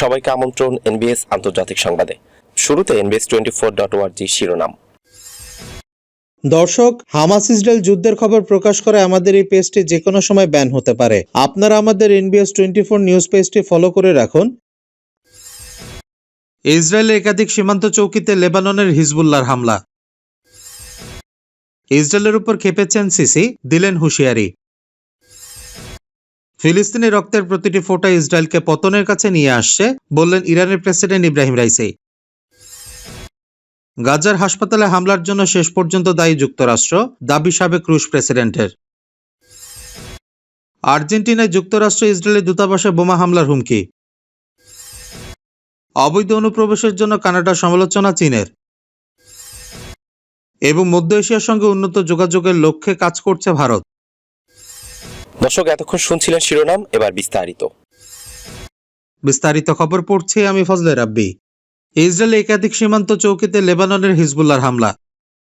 সবাইকে আমন্ত্রণ এনবিএস আন্তর্জাতিক সংবাদে। শুরুতে N B S twenty four dot ওয়ার্জি শিরোনাম। দর্শক, হামাস ইসরায়েল যুদ্ধের খবর প্রকাশ করে আমাদের এই পেজটি যে কোনো সময় ব্যান হতে পারে। আপনারা আমাদের N B S twenty four news পেজটি ফলো করে রাখুন। ইসরায়েলের একাধিক সীমান্ত চৌকিতে লেবাননের হিজবুল্লাহর হামলা। ইসরায়েলের উপর খেপেছেন সিসি, দিলেন হুঁশিয়ারি। ফিলিস্তিনি রক্তের প্রতিটি ফোঁটা ইসরায়েলকে পতনের কাছে নিয়ে আসছে, বললেন ইরানের প্রেসিডেন্ট ইব্রাহিম রাইসি। গাজার হাসপাতালে হামলার জন্য শেষ পর্যন্ত দায়ী যুক্তরাষ্ট্র, দাবি সাবেক রুশ প্রেসিডেন্টের। আর্জেন্টিনায় যুক্তরাষ্ট্র ইসরায়েলের দূতাবাসে বোমা হামলার হুমকি। অবৈধ অনুপ্রবেশের জন্য কানাডার সমালোচনা চীনের। এবং মধ্য এশিয়ার সঙ্গে উন্নত যোগাযোগের লক্ষ্যে কাজ করছে ভারত। দর্শক, এতক্ষণ শুনছিলেন শিরোনাম, এবার বিস্তারিত। বিস্তারিত খবর পড়ছে আমি ফজলে রাব্বি। ইসরায়েলে একাধিক সীমান্ত চৌকিতে লেবাননের হিজবুল্লার হামলা।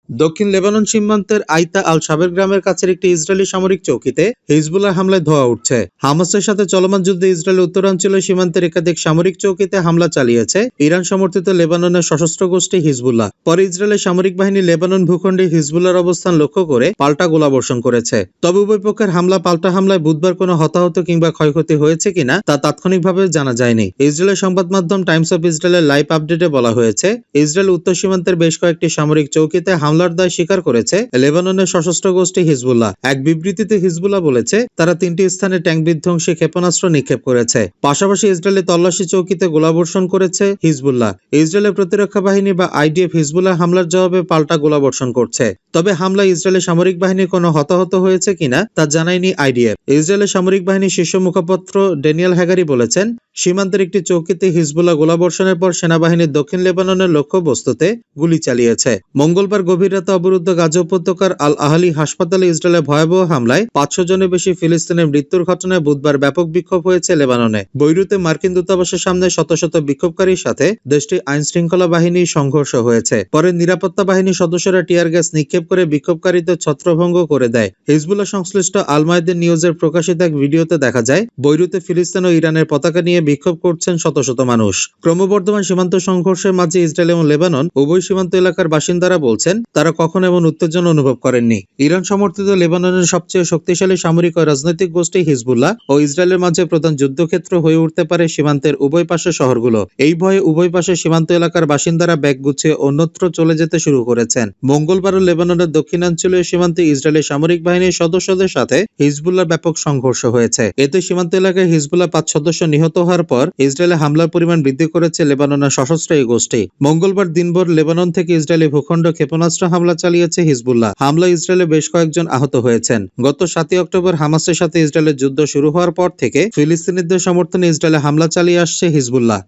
দক্ষিণ লেবানন সীমান্তের আইতা আল সাবের গ্রামের কাছের একটি ইসরায়েলি সামরিক চৌকিতে হিজবুল্লাহ হামলায় ধোয়া উঠছে। হামাসের সাথে চলমান যুদ্ধে ইসরায়েলের উত্তরাঞ্চলীয় সীমান্তের একাধিক সামরিক চৌকিতে হামলা চালিয়েছে ইরান সমর্থিত লেবাননের সশস্ত্র গোষ্ঠী হিজবুল্লাহ। পরে ইসরায়েলের সামরিক বাহিনী লেবানন ভূখণ্ডে হিজবুল্লাহর অবস্থান লক্ষ্য করে পাল্টা গোলাবর্ষণ করেছে। তবে উভয় পক্ষের হামলা পাল্টা হামলায় বুধবার কোনো হতাহত কিংবা ক্ষয়ক্ষতি হয়েছে কিনা তা তাৎক্ষণিকভাবে জানা যায়নি। ইসরায়েলের সংবাদ মাধ্যম টাইমস অফ ইসরায়েলের লাইভ আপডেটে বলা হয়েছে, ইসরায়েল উত্তর সীমান্তের বেশ কয়েকটি সামরিক চৌকিতে হামলার দায় স্বীকার করেছে। লেবাননের সশস্ত্র গোষ্ঠী হিজবুল্লাহ এক বিবৃতিতে হিজবুল্লাহ বলেছে, তারা তিনটি স্থানে ট্যাঙ্ক বিধ্বংসী ক্ষেপণাস্ত্র নিক্ষেপ করেছে। পাশাপাশি ইসরায়েলি তল্লাশি চৌকিতে গোলাবর্ষণ করেছে হিজবুল্লাহ। ইসরায়েলের প্রতিরক্ষা বাহিনী বা আইডিএফ হিজবুল্লাহ হামলার জবাবে পাল্টা গোলাবর্ষণ করছে। তবে হামলায় ইসরায়েলের সামরিক বাহিনীর কোনো হতাহত হয়েছে কিনা তা জানায়নি আইডিএফ। ইসরায়েলের সামরিক বাহিনীর শীর্ষ মুখপাত্র ড্যানিয়েল হ্যাগারি বলেছেন, সীমান্তের একটি চৌকিতে হিজবুল্লাহ গোলাবর্ষণের পর সেনাবাহিনীর দক্ষিণ লেবাননের লক্ষ্যবস্তুতে গুলি চালিয়েছে। মঙ্গলবার গভীর রাতে অবরুদ্ধ গাজা উপত্যকার আল আহালি হাসপাতালে ইসরায়েলের ভয়াবহ হামলায় পাঁচশো জনের বেশি ফিলিস্তিনের মৃত্যুর ঘটনায় বুধবার ব্যাপক বিক্ষোভ হয়েছে লেবাননে। বৈরুতে মার্কিন দূতাবাসের সামনে শত শত বিক্ষোভকারীর সাথে দেশটির আইন শৃঙ্খলা বাহিনীর সংঘর্ষ হয়েছে। পরে নিরাপত্তা বাহিনীর সদস্যরা টিয়ার গ্যাস নিক্ষেপ করে বিক্ষোভকারীদের ছত্রভঙ্গ করে দেয়। হিজবুল্লাহ সংশ্লিষ্ট আলমায়দের নিউজের প্রকাশিত এক ভিডিওতে দেখা যায়, বৈরুতে ফিলিস্তিন ও ইরানের পতাকা নিয়ে বিক্ষোভ করছেন শত শত মানুষ। ক্রমবর্ধমান সীমান্ত সংঘর্ষের মাঝে ইসরায়েল এবং লেবানন উভয় সীমান্ত এলাকার বাসিন্দারা বলছেন তারা কখন এমন উত্তেজনা অনুভব করেননি। ইরান সমর্থিত লেবাননের সবচেয়ে শক্তিশালী সামরিক ও রাজনৈতিক গোষ্ঠী হিজবুল্লাহ ও ইসরায়েলের মাঝে প্রধান যুদ্ধক্ষেত্র হয়ে উঠতে পারে সীমান্তের উভয় পাশের শহরগুলো। এই ভয়ে উভয় পাশের সীমান্ত এলাকার বাসিন্দারা ব্যাগ গুছিয়ে অন্যত্র চলে যেতে শুরু করেছেন। মঙ্গলবারও লেবাননের দক্ষিণাঞ্চলীয় সীমান্তে ইসরায়েলের সামরিক বাহিনীর সদস্যদের সাথে হিজবুল্লাহ ব্যাপক সংঘর্ষ হয়েছে। এতে সীমান্ত এলাকায় হিজবুল্লাহ পাঁচ সদস্য নিহত হওয়ার পর ইসরায়েলে হামলার পরিমাণ বৃদ্ধি করেছে লেবাননের সশস্ত্র এই গোষ্ঠী। মঙ্গলবার দিনভর লেবানন থেকে ইসরায়েলি ভূখণ্ড ক্ষেপণাস্ত্র হামলা চালিয়েছে হিজবুল্লাহ। হামলা ইসরায়েলে বেশ কয়েকজন আহত হয়েছেন। গত সাতই অক্টোবর হামাসের সাথে ইসরায়েলের যুদ্ধ শুরু হওয়ার পর থেকে ফিলিস্তিনিদের সমর্থনে ইসরায়েলে হামলা চালিয়ে আসছে হিজবুল্লাহ।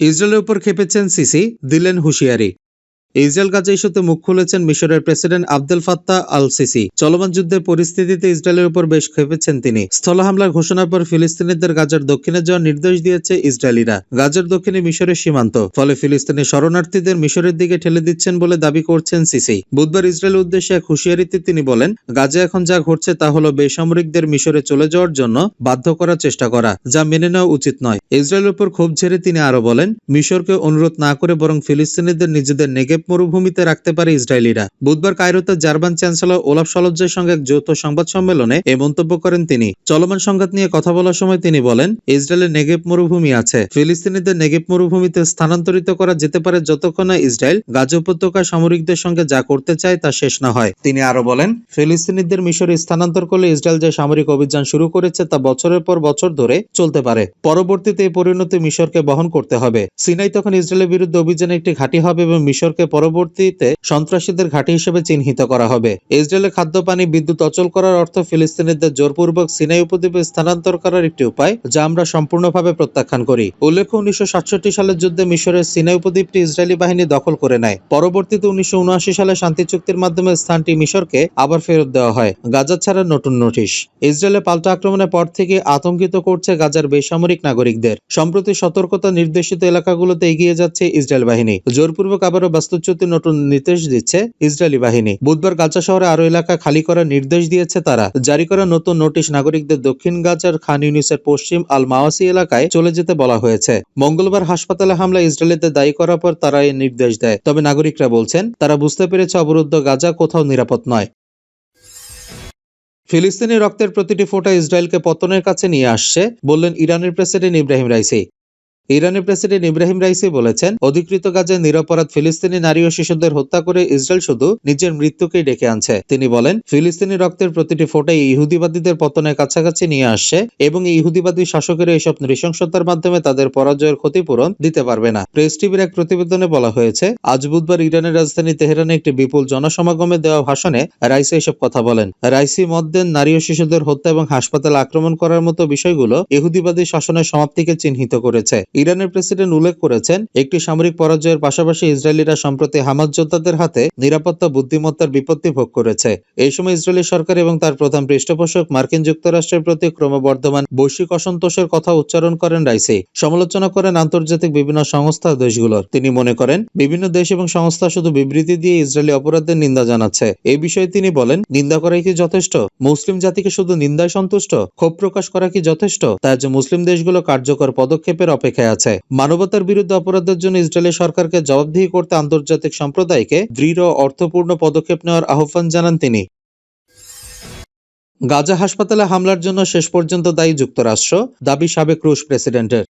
ইসরায়েলের উপর খেপেছেন সিসি, দিলেন হুঁশিয়ারি। ইসরায়েল গাজা ইস্যুতে মুখ খুলেছেন মিশরের president Abdul Fattah al Sisi চলমান যুদ্ধের পরিস্থিতিতে ইসরায়েলের উপর বেশ খেপেছেন তিনি। স্থল হামলার ঘোষণার পর ফিলিস্তিনিদের গাজার দক্ষিণে যাওয়ার নির্দেশ দিয়েছে ইসরায়েলিরা। গাজার দক্ষিণে মিশরের সীমান্ত, ফলে ফিলিস্তিনি শরণার্থীদের মিশরের দিকে ঠেলে দিচ্ছেন বলে দাবি করছেন সিসি। বুধবার ইসরায়েলের উদ্দেশ্যে এক হুঁশিয়ারিতে তিনি বলেন, গাজা এখন যা ঘটছে তা হলো বেসামরিকদের মিশরে চলে যাওয়ার জন্য বাধ্য করার চেষ্টা করা, যা মেনে নেওয়া উচিত নয়। ইসরায়েলের উপর ক্ষোভ ঝেড়ে তিনি আরও বলেন, মিশরকে অনুরোধ না করে বরং ফিলিস্তিনিদের নিজেদের নেগেব মরুভূমিতে রাখতে পারে ইসরায়েলিরা। বুধবার কায়রোতে জার্মান চ্যান্সেলর ওলাফ সলজ্জের সঙ্গে এক যৌথ সংবাদ সম্মেলনে এ মন্তব্য করেন তিনি। চলমান সংঘাত নিয়ে কথা বলার সময় তিনি বলেন, ইসরায়েলের নেগেব মরুভূমি আছে। ফিলিস্তিনিদের নেগেব মরুভূমিতে স্থানান্তরিত করা যেতে পারে যতক্ষণ না ইসরায়েল গাজা উপত্যকার সামরিকদের সঙ্গে যা করতে চায় তা শেষ না হয়। তিনি আরও বলেন, ফিলিস্তিনিদের মিশরে স্থানান্তর করলে ইসরায়েল যে সামরিক অভিযান শুরু করেছে তা বছরের পর বছর ধরে চলতে পারে। পরবর্তীতে এই পরিণতি মিশরকে বহন করতে হবে। সিনাই তখন ইসরায়েলের বিরুদ্ধে অভিযানে একটি ঘাঁটি হবে এবং মিশরকে পরবর্তীতে সন্ত্রাসীদের ঘাঁটি হিসেবে চিহ্নিত করা হবে। ইসরায়েলের খাদ্য পানি বিদ্যুৎ অচল করার অর্থ ফিলিস্তিনিদের জোরপূর্বক সিনাই উপদ্বীপে স্থানান্তর করার একটি উপায়, যা আমরা সম্পূর্ণভাবে প্রত্যাখ্যান করি। উল্লেখ্য, উনিশশো সালের যুদ্ধে মিশরের সিনাই উপদ্বীপটি ইসরায়েলি বাহিনী দখল করে নেয়। পরবর্তীতে উনিশশো উনআশি সালে শান্তি চুক্তির মাধ্যমে স্থানটি মিশরকে আবার ফেরত দেওয়া হয়, গাজা ছাড়া নতুন নোটিশ। ইসরায়েলের পাল্টা আক্রমণের পর থেকে আতঙ্কিত করছে গাজার বেসামরিক নাগরিকদের। নাগরিকদের সম্প্রতি সতর্কতা নির্দেশিত এলাকাগুলোতে এগিয়ে যাচ্ছে ইসরায়েল বাহিনী। জোরপূর্বক আবারও বাস্তুচ্যুতির নতুন নির্দেশ দিচ্ছে ইসরায়েলি বাহিনী। বুধবার গাজা শহরে আরও এলাকা খালি করার নির্দেশ দিয়েছে তারা। জারি করা নতুন নোটিশ নাগরিকদের দক্ষিণ গাজার খান ইউনিসের পশ্চিম আল মাওয়াসি এলাকায় চলে যেতে বলা হয়েছে। মঙ্গলবার হাসপাতালে হামলা ইসরায়েলিতে দায়ী করার পর তারা এই নির্দেশ দেয়। তবে নাগরিকরা বলছেন, তারা বুঝতে পেরেছে অবরুদ্ধ গাজা কোথাও নিরাপদ নয়। ফিলিস্তিনি রক্তের প্রতিটি ফোঁটা ইসরায়েলকে পতনের কাছে নিয়ে আসছে বললেন ইরানের প্রেসিডেন্ট ইব্রাহিম রাইসি। ইরানের প্রেসিডেন্ট ইব্রাহিম রাইসি বলেছেন, অধিকৃত গাজায় নিরপরাধ ফিলিস্তিনি নারী ও শিশুদের হত্যা করে ইসরায়েল শুধু নিজের মৃত্যুকেই ডেকে আনছে। তিনি বলেন, ফিলিস্তিনি রক্তের প্রতিটি ফোঁটাই ইহুদিবাদীদের পতনের কাছাকাছি নিয়ে আসছে এবং এই ইহুদিবাদী শাসকেরা এইসব নৃশংসতার মাধ্যমে তাদের পরাজয়ের ক্ষতিপূরণ দিতে পারবে না। প্রেস টিভির এক প্রতিবেদনে বলা হয়েছে, আজ বুধবার ইরানের রাজধানী তেহরানে একটি বিপুল জনসমাগমে দেওয়া ভাষণে রাইসি এসব কথা বলেন। রাইসি মত দেন, নারী ও শিশুদের হত্যা এবং হাসপাতাল আক্রমণ করার মতো বিষয়গুলো ইহুদিবাদী শাসনের সমাপ্তিকে চিহ্নিত করেছে। ইরানের প্রেসিডেন্ট উল্লেখ করেছেন, একটি সামরিক পরাজয়ের পাশাপাশি ইসরায়েলিরা সম্প্রতি হামাজ যোদ্ধাদের হাতে নিরাপত্তা, বুদ্ধিমত্তার বিপত্তি ভোগ করেছে। এই সময় ইসরায়েলি সরকার এবং তার প্রধান পৃষ্ঠপোষক মার্কিন যুক্তরাষ্ট্রের প্রতি ক্রমবর্ধমান বৈশ্বিক অসন্তোষের কথা উচ্চারণ করেন রাইসি। সমালোচনা করেন আন্তর্জাতিক বিভিন্ন সংস্থা দেশগুলোর। তিনি মনে করেন, বিভিন্ন দেশ এবং সংস্থা শুধু বিবৃতি দিয়ে ইসরায়েলি অপরাধের নিন্দা জানাচ্ছে। এই বিষয়ে তিনি বলেন, নিন্দা করাই কি যথেষ্ট? মুসলিম জাতিকে শুধু নিন্দায় সন্তুষ্ট? ক্ষোভ প্রকাশ করা কি যথেষ্ট? তাই যে মুসলিম দেশগুলো কার্যকর পদক্ষেপের অপেক্ষায় আছে। মানবতার বিরুদ্ধে অপরাধের জন্য ইসরায়েলের সরকারকে জবাবদিহি করতে আন্তর্জাতিক সম্প্রদায়কে দৃঢ়, অর্থপূর্ণ পদক্ষেপ নেওয়ার আহ্বান জানান তিনি। গাজা হাসপাতালে হামলার জন্য শেষ পর্যন্ত দায়ী যুক্তরাষ্ট্র, দাবি সাবেক রুশ প্রেসিডেন্টের।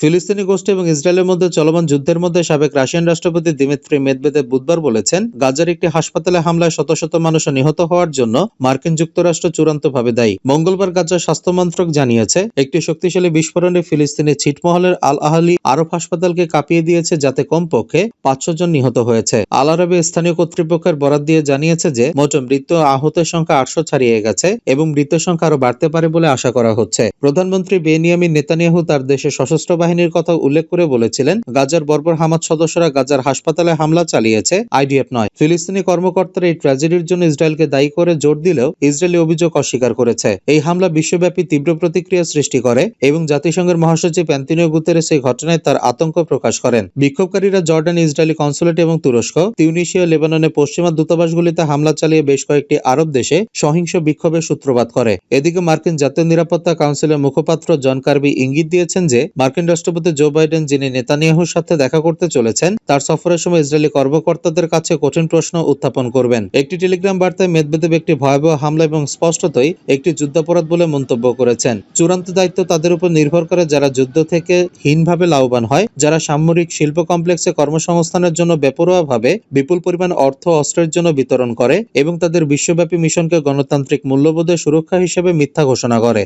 ফিলিস্তিনি গোষ্ঠী এবং ইসরায়েলের মধ্যে চলমান যুদ্ধের মধ্যে সাবেক রাশিয়ান রাষ্ট্রপতি দিমিত্রি মেদভেদেব বুধবার বলেছেন, গাজার একটি হাসপাতালে হামলায় শত শত মানুষ নিহত হওয়ার জন্য মার্কিন যুক্তরাষ্ট্র চূড়ান্তভাবে দায়ী। মঙ্গলবার গাজার স্বাস্থ্য মন্ত্রক জানিয়েছে, একটি শক্তিশালী বিস্ফোরণে ফিলিস্তিনি ছিটমহলের আল আহলি আরব হাসপাতালকে কাঁপিয়ে দিয়েছে যাতে কমপক্ষে পাঁচশো জন নিহত হয়েছে। আল আরবে স্থানীয় কর্তৃপক্ষের বরাত দিয়ে জানিয়েছে যে, মোট মৃত আহতের সংখ্যা আটশো ছাড়িয়ে গেছে এবং মৃতের সংখ্যা আরও বাড়তে পারে বলে আশা করা হচ্ছে। প্রধানমন্ত্রী বেনিয়ামিন নেতানিয়াহু তার দেশে সশস্ত্র বাহিনীর কথা উল্লেখ করে বলেছিলেন, গাজার বর্বর হামাদ সদস্যরা গাজার হাসপাতালে হামলা চালিয়েছে আইডিএফ নয়। ফিলিস্তিনি কর্মকর্তারা এই ট্র্যাজেডির জন্য ইসরায়েলকে দায়ী করে জোর দিলেও ইসরায়েলি অভিযোগ অস্বীকার করেছে। এই হামলা বিশ্বব্যাপী তীব্র প্রতিক্রিয়া সৃষ্টি করে এবং জাতিসংঘের মহাসচিব অ্যান্টনিও গুতেরেস এই ঘটনায় তার আতঙ্ক প্রকাশ করেন। বিক্ষোভকারীরা জর্ডান, ইসরায়েলি কনসুলেট এবং তুরস্ক তিউনিশিয়া লেবাননের পশ্চিমা দূতাবাসগুলিতে হামলা চালিয়ে বেশ কয়েকটি আরব দেশে সহিংস বিক্ষোভের সূত্রপাত করে। এদিকে মার্কিন জাতীয় নিরাপত্তা কাউন্সিলের মুখপাত্র জন কার্বি ইঙ্গিত দিয়েছেন যে মার্কিন রাষ্ট্রপতি জো বাইডেন, যিনি নেতানিয়াহুর সাথে দেখা করতে চলেছেন, তার সফরের সময় ইসরায়েলি কর্মকর্তাদের কাছে কঠিন প্রশ্ন উত্থাপন করবেন। একটি টেলিগ্রাম বার্তায় মেদবেদেব একটি ভয়াবহ হামলা এবং স্পষ্টতই একটি যুদ্ধাপরাধ বলে মন্তব্য করেছেন। চূড়ান্ত দায়িত্ব তাদের উপর নির্ভর করে যারা যুদ্ধ থেকে হীনভাবে লাভবান হয়, যারা সামরিক শিল্প কমপ্লেক্সে কর্মসংস্থানের জন্য বেপরোয়াভাবে বিপুল পরিমাণ অর্থ অস্ত্রের জন্য বিতরণ করে এবং তাদের বিশ্বব্যাপী মিশনকে গণতান্ত্রিক মূল্যবোধের সুরক্ষা হিসেবে মিথ্যা ঘোষণা করে।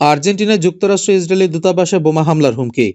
আর্জেন্টিনায় যুক্তরাষ্ট্র ইসরায়েলি দূতাবাসে বোমা হামলার হুমকি।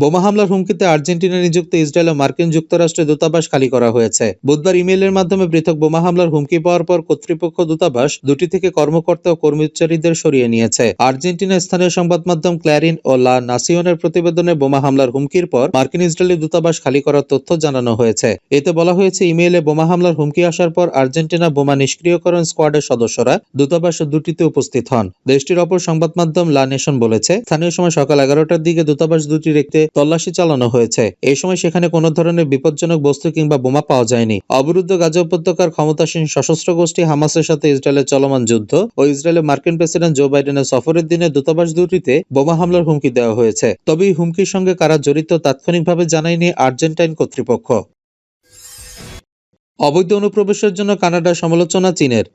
বোমা হামলার হুমকিতে আর্জেন্টিনা নিযুক্ত ইসরায়েল ও মার্কিন যুক্তরাষ্ট্রের দূতাবাস খালি করা হয়েছে। বুধবার ইমেইলের মাধ্যমে পৃথক বোমা হামলার হুমকি পাওয়ার পর কর্তৃপক্ষ দূতাবাস দুটি থেকে কর্মকর্তা ও কর্মচারীদের সরিয়ে নিয়েছে। আর্জেন্টিনা স্থানীয় সংবাদ মাধ্যম ক্ল্যারিন ও লা নাসিওনের প্রতিবেদনে বোমা হামলার হুমকির পর মার্কিন ইসরায়েলি দূতাবাস খালি করার তথ্য জানানো হয়েছে। এতে বলা হয়েছে, ইমেইলে বোমা হামলার হুমকি আসার পর আর্জেন্টিনা বোমা নিষ্ক্রিয়করণ স্কোয়াডের সদস্যরা দূতাবাস দুটিতে উপস্থিত হন। দেশটির অপর সংবাদ মাধ্যম লা নেশন বলেছে, স্থানীয় সময় সকাল এগারোটার দিকে দূতাবাস দুটি রেখতে তল্লাশি চালানো হয়েছে। এই সময় সেখানে কোনো ধরনের বিপজ্জনক বস্তু কিংবা বোমা পাওয়া যায়নি। অবরুদ্ধ গাজা উপত্যকার ক্ষমতাসীন সশস্ত্র গোষ্ঠী হামাসের সাথে ইসরায়েলের চলমান যুদ্ধ ও ইসরায়েলের মার্কিন প্রেসিডেন্ট জো বাইডেনের সফরের দিনে দূতাবাস দুটিতে বোমা হামলার হুমকি দেওয়া হয়েছে। তবে এই হুমকির সঙ্গে কারা জড়িত তাৎক্ষণিকভাবে জানায়নি আর্জেন্টাইন কর্তৃপক্ষ। অবৈধ অনুপ্রবেশের জন্য কানাডার সমালোচনা চীনের।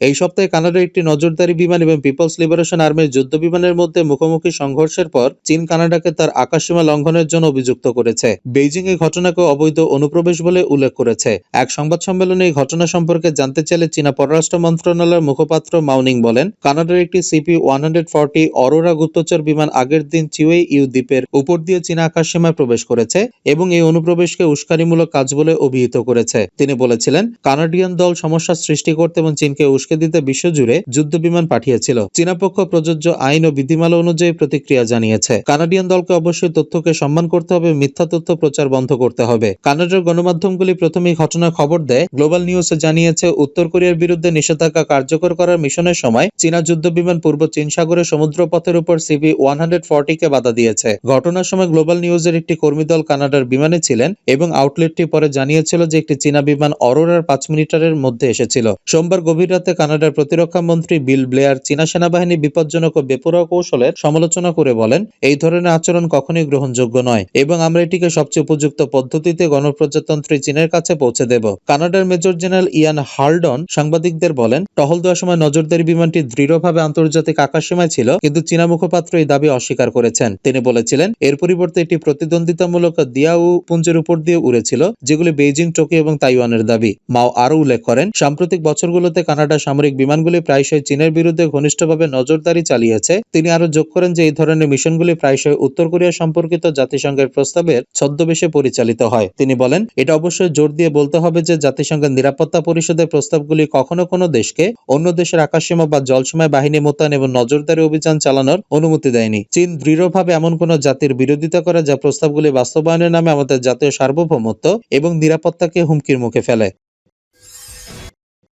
এই সপ্তাহে কানাডার একটি নজরদারি বিমান এবং পিপলস লিবারেশন আর্মির যুদ্ধ বিমানের মধ্যে মুখোমুখি সংঘর্ষের পর চীন কানাডাকে তার আকাশসীমা লঙ্ঘনের জন্য অভিযুক্ত করেছে। বেইজিং এই ঘটনাকে অবৈধ অনুপ্রবেশ বলে উল্লেখ করেছে। এক সংবাদ সম্মেলনে এই ঘটনা সম্পর্কে জানতে চাইলে চীনা পররাষ্ট্র মন্ত্রণালয়ের মুখপাত্র মাউনিং বলেন, কানাডার একটি CP one hundred forty Aurora গুপ্তচর বিমান আগের দিন চিওয়ে ইউ দ্বীপের উপর দিয়ে চীনা আকাশসীমায় প্রবেশ করেছে এবং এই অনুপ্রবেশকে উস্কানিমূলক কাজ বলে অভিহিত করেছে। তিনি বলেছিলেন, কানাডিয়ান দল সমস্যা সৃষ্টি করতে এবং চীনকে উস্কানি উস্কে দিতে বিশ্বজুড়ে যুদ্ধ বিমান পাঠিয়েছিল। চীনা পক্ষ প্রযোজ্য আইন ও বিধিমালা অনুযায়ী প্রতিক্রিয়া জানিয়েছে। কানাডিয়ান দলকে অবশ্যই তথ্যকে সম্মান করতে হবে, মিথ্যা তথ্য প্রচার বন্ধ করতে হবে। কানাডার গণমাধ্যমগুলি প্রথমেই ঘটনার খবর দেয়। গ্লোবাল নিউজে জানিয়েছে, উত্তর কোরিয়ার বিরুদ্ধে নিষেধাজ্ঞা কার্যকর করার মিশনের সময় চীনা যুদ্ধ বিমান পূর্ব চীন সাগরে সমুদ্রপথের উপর সিবি ওয়ান হান্ড্রেড কে বাধা দিয়েছে। ঘটনার সময় গ্লোবাল নিউজের একটি কর্মী দল কানাডার বিমানে ছিলেন এবং আউটলেটটি পরে জানিয়েছিল যে একটি চীনা বিমান অরোরার পাঁচ মিনিটের মধ্যে এসেছিল। সোমবার গভীর রাতে কানাডার প্রতিরক্ষা মন্ত্রী বিল ব্লেয়ার চীনা সেনাবাহিনী বিপজ্জনক ও বেপরোয়া কৌশলের সমালোচনা করে বলেন, এই ধরনের আচরণ কখনোই গ্রহণযোগ্য নয় এবং আমরা এটিকে সবচেয়ে উপযুক্ত পদ্ধতিতে গণপ্রজাতন্ত্রী চীনের কাছে পৌঁছে দেব। কানাডার মেজর জেনারেল ইয়ান হার্ডন সাংবাদিকদের বলেন, টহল দেওয়ার সময় নজরদারি বিমানটি দৃঢ়ভাবে আন্তর্জাতিক আকাশসীমায় ছিল, কিন্তু চীনা মুখপাত্র এই দাবি অস্বীকার করেছেন। তিনি বলেছিলেন, এর পরিবর্তে এটি প্রতিদ্বন্দ্বিতামূলক দিয়াউ পুঞ্জের উপর দিয়ে উড়েছিল, যেগুলি বেইজিং, টোকিও এবং তাইওয়ানের দাবি। মাও আরও উল্লেখ করেন, সাম্প্রতিক বছরগুলোতে কানাডার সামরিক বিমানগুলি প্রায়শই চীনের বিরুদ্ধে ঘনিষ্ঠভাবে নজরদারি চালিয়েছে। তিনি আরও যোগ করেন যে, এই ধরনের মিশনগুলি প্রায়শই উত্তর কোরিয়া সম্পর্কিত জাতিসংঘের প্রস্তাবের ছদ্মবেশে পরিচালিত হয়। তিনি বলেন, এটা অবশ্যই জোর দিয়ে বলতে হবে যে, জাতিসংঘের নিরাপত্তা পরিষদের প্রস্তাবগুলি কখনো কোনো দেশকে অন্য দেশের আকাশসীমা বা জলসীমায় বাহিনী মোতায়েন এবং নজরদারি অভিযান চালানোর অনুমতি দেয়নি। চীন দৃঢ়ভাবে এমন কোনো জাতির বিরোধিতা করে যা প্রস্তাবগুলি বাস্তবায়নের নামে আমাদের জাতীয় সার্বভৌমত্ব এবং নিরাপত্তাকে হুমকির মুখে ফেলে।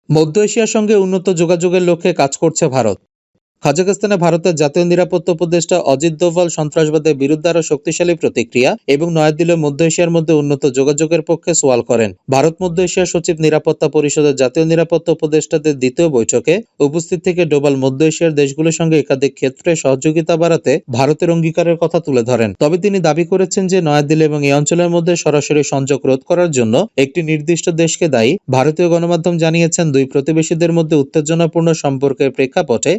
মধ্য এশিয়ার সঙ্গে উন্নত যোগাযোগের লক্ষ্যে কাজ করছে ভারত। কাজাখস্তানে ভারতের জাতীয় নিরাপত্তা উপদেষ্টা অজিত দোভাল সন্ত্রাসবাদের বিরুদ্ধে আরও শক্তিশালী প্রতিক্রিয়া এবং নয়াদিল্লি মধ্য এশিয়ার মধ্যে উন্নত যোগাযোগের পক্ষে সোয়াল করেন। ভারত মধ্য এশিয়া সচিব নিরাপত্তা পরিষদের জাতীয় নিরাপত্তা উপদেষ্টাদের দ্বিতীয় বৈঠকে উপস্থিত থেকে ডোভাল মধ্য এশিয়ার দেশগুলোর সঙ্গে একাধিক ক্ষেত্রে সহযোগিতা বাড়াতে ভারতের অঙ্গীকারের কথা তুলে ধরেন। তবে তিনি দাবি করেছেন যে নয়াদিল্লি এবং এই অঞ্চলের মধ্যে সরাসরি সংযোগ রোধ করার জন্য একটি নির্দিষ্ট দেশকে দায়ী। ভারতীয় গণমাধ্যম জানিয়েছেন, দুই প্রতিবেশীদের মধ্যে উত্তেজনাপূর্ণ সম্পর্কের প্রেক্ষাপটে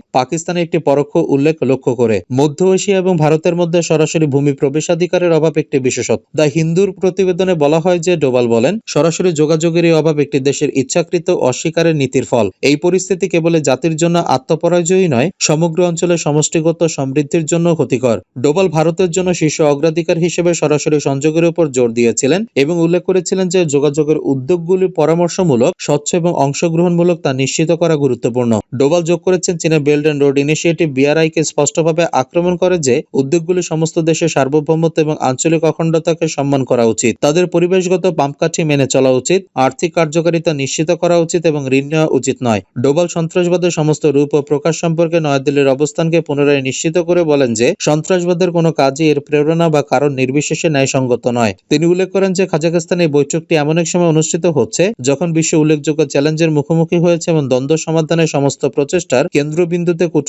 পাকিস্তানের একটি পরোক্ষ উল্লেখ লক্ষ্য করে। মধ্য এশিয়া এবং ভারতের মধ্যে সরাসরি ভূমি প্রবেশাধিকারের অভাব একটি বিশেষত্ব। দ্য হিন্দুর প্রতিবেদনে বলা হয় যে, ডোবাল বলেন, সরাসরি যোগাযোগের এই অভাব একটি দেশের ইচ্ছাকৃত অস্বীকারের নীতির ফল। এই পরিস্থিতি কেবল জাতির জন্য আত্মপরাজয়ই নয়, সমগ্র অঞ্চলের সমষ্টিগত সমৃদ্ধির জন্য ক্ষতিকর। ডোবাল ভারতের জন্য শীর্ষ অগ্রাধিকার হিসেবে সরাসরি সংযোগের উপর জোর দিয়েছিলেন এবং উল্লেখ করেছিলেন যে, যোগাযোগের উদ্যোগগুলি পরামর্শমূলক, স্বচ্ছ এবং অংশগ্রহণমূলক তা নিশ্চিত করা গুরুত্বপূর্ণ। ডোবাল যোগ করেছেন চীনের belt and road initiative B R I কে স্পষ্টভাবে আক্রমণ করে যে উদ্যোগগুলি সমস্ত দেশের সার্বভৌমত্ব এবং আঞ্চলিক অখণ্ডতাকে সম্মান করা উচিত। তাদের পরিবেশগত মাপকাঠি মেনে চলা উচিত, আর্থিক কার্যকারিতা নিশ্চিত করা উচিত এবং ঋণ নেওয়া উচিত নয়। ডোভাল সন্ত্রাসবাদের সমস্ত রূপ ও প্রকাশ সম্পর্কে নয়াদিল্লির অবস্থানকে পুনরায় নিশ্চিত করে বলেন যে, সন্ত্রাসবাদের কোনো কাজই এর প্রেরণা বা কারণ নির্বিশেষে ন্যায়সঙ্গত নয়। তিনি উল্লেখ করেন যে কাজাখস্তানে এই বৈঠকটি এমন এক সময় অনুষ্ঠিত হচ্ছে যখন বিশ্ব উল্লেখযোগ্য চ্যালেঞ্জের মুখোমুখি হয়েছে এবং দ্বন্দ্ব সমাধানের সমস্ত প্রচেষ্টার কেন্দ্রবিন্দুতে কূটনীতি